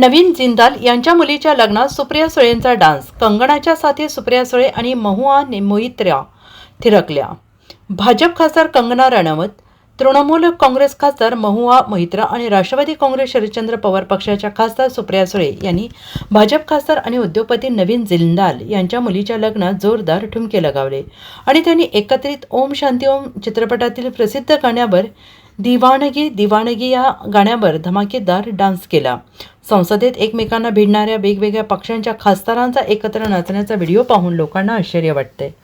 नवीन जिंदाल यांच्या मुलीच्या लग्नात सुप्रिया सुळेंचा डान्स कंगणाच्या साथी सुप्रिया सुळे आणि महुआ मोहित्र्या थिरकल्या. भाजप खासदार कंगना राणावत तृणमूल काँग्रेस खासदार महुआ मोहित्रा आणि राष्ट्रवादी काँग्रेस शरदचंद्र पवार पक्षाच्या खासदार सुप्रिया सुळे यांनी भाजप खासदार आणि उद्योगपती नवीन जिंदाल यांच्या मुलीच्या लग्नात जोरदार ठुमके लगावले आणि त्यांनी एकत्रित ओम शांती ओम चित्रपटातील प्रसिद्ध गाण्यावर दिवाणगी दिवाणगी या गाण्यावर धमाकेदार डान्स केला. संसदेत एकमेकांना भिडणाऱ्या वेगवेगळ्या पक्षांच्या खासदारांचा एकत्र नाचण्याचा व्हिडिओ पाहून लोकांना आश्चर्य वाटते.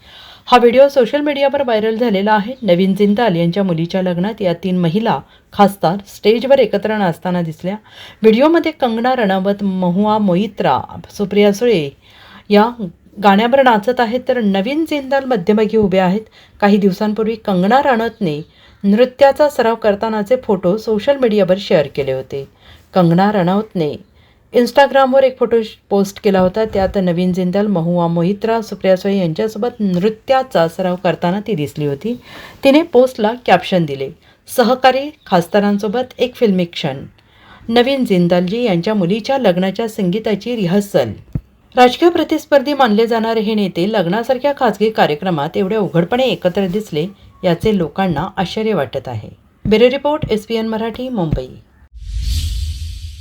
हा व्हिडिओ सोशल मीडियावर व्हायरल झालेला आहे. नवीन जिंदाल यांच्या मुलीच्या लग्नात या तीन महिला खासदार स्टेजवर एकत्र नाचताना दिसल्या. व्हिडिओमध्ये कंगना रणावत महुआ मोहित्रा सुप्रिया सुळे या गाण्यावर नाचत आहेत तर नवीन जिंदाल मध्यभागी उभे आहेत. काही दिवसांपूर्वी कंगना राणतने नृत्याचा सराव करतानाचे फोटो सोशल मीडियावर शेअर केले होते. कंगना रनौतने इंस्टाग्रामवर एक फोटो पोस्ट केला होता. त्यात नवीन जिंदाल महुआ मोहित्रा सुप्रिया सोय यांच्यासोबत नृत्याचा सराव करताना ती दिसली होती. तिने पोस्टला कॅप्शन दिले सहकारी खासदारांसोबत एक फिल्मी क्षण नवीन जिंदालजी यांच्या मुलीच्या लग्नाच्या संगीताची रिहर्सल राजकीय प्रतिस्पर्धी मानले जाणारे हे नेते लग्नासारख्या खासगी कार्यक्रमात एवढ्या उघडपणे एकत्र दिसले याचे लोकांना आश्चर्य वाटत आहे. Bureau report S P N Marathi Mumbai.